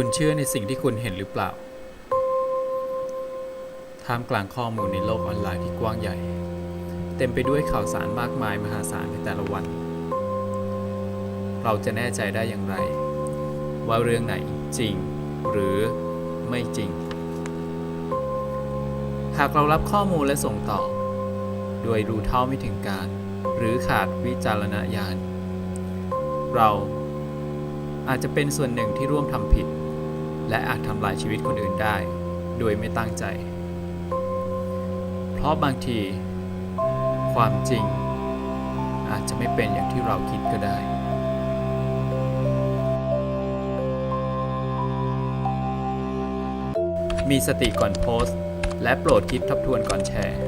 คุณเชื่อในสิ่งที่คุณเห็นหรือเปล่า ท่ามกลางข้อมูลในโลกออนไลน์ที่กว้างใหญ่ เต็มไปด้วยข่าวสารมากมายมหาศาลในแต่ละวัน เราจะแน่ใจได้อย่างไร ว่าเรื่องไหนจริงหรือไม่จริง หากเรารับข้อมูลและส่งต่อ โดยรู้เท่าไม่ถึงการ หรือขาดวิจารณญาณ เราอาจจะเป็นส่วนหนึ่งที่ร่วมทำผิด และอาจทำลายชีวิตคนอื่นได้ โดยไม่ตั้งใจ เพราะบางที ความจริง อาจจะไม่เป็นอย่างที่เราคิดก็ได้มีสติก่อนโพสต์ และโปรดคิดทบทวนก่อนแชร์